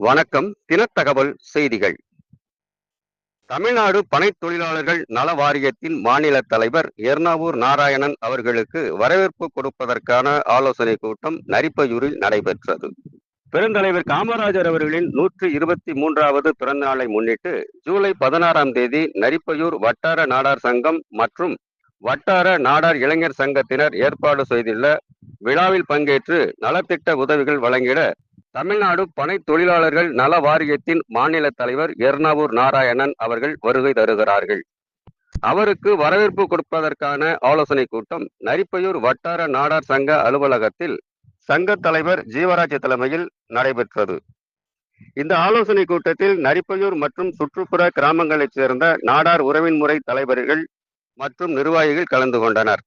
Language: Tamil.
வணக்கம். தினத்தகவல் செய்திகள். தமிழ்நாடு பனைத் தொழிலாளர்கள் நல வாரியத்தின் மாநில தலைவர் எர்ணாவூர் நாராயணன் அவர்களுக்கு வரவேற்பு கொடுப்பதற்கான ஆலோசனை கூட்டம் நரிப்பையூரில் நடைபெற்றது. பெருந்தலைவர் காமராஜர் அவர்களின் நூற்றி இருபத்தி மூன்றாவது பிறந்த நாளை முன்னிட்டு ஜூலை பதினாறாம் தேதி நரிப்பையூர் வட்டார நாடார் சங்கம் மற்றும் வட்டார நாடார் இளைஞர் சங்கத்தினர் ஏற்பாடு செய்துள்ள விழாவில் பங்கேற்று நலத்திட்ட உதவிகள் வழங்கிட தமிழ்நாடு பனை தொழிலாளர்கள் நல வாரியத்தின் மாநில தலைவர் எர்ணாவூர் நாராயணன் அவர்கள் வருகை தருகிறார்கள். அவருக்கு வரவேற்பு கொடுப்பதற்கான ஆலோசனை கூட்டம் நரிப்பையூர் வட்டார நாடார் சங்க அலுவலகத்தில் சங்க தலைவர் ஜீவராஜ் தலைமையில் நடைபெற்றது. இந்த ஆலோசனை கூட்டத்தில் நரிப்பையூர் மற்றும் சுற்றுப்புற கிராமங்களைச் சேர்ந்த நாடார் உறவின் முறை தலைவர்கள் மற்றும் நிர்வாகிகள் கலந்து கொண்டனர்.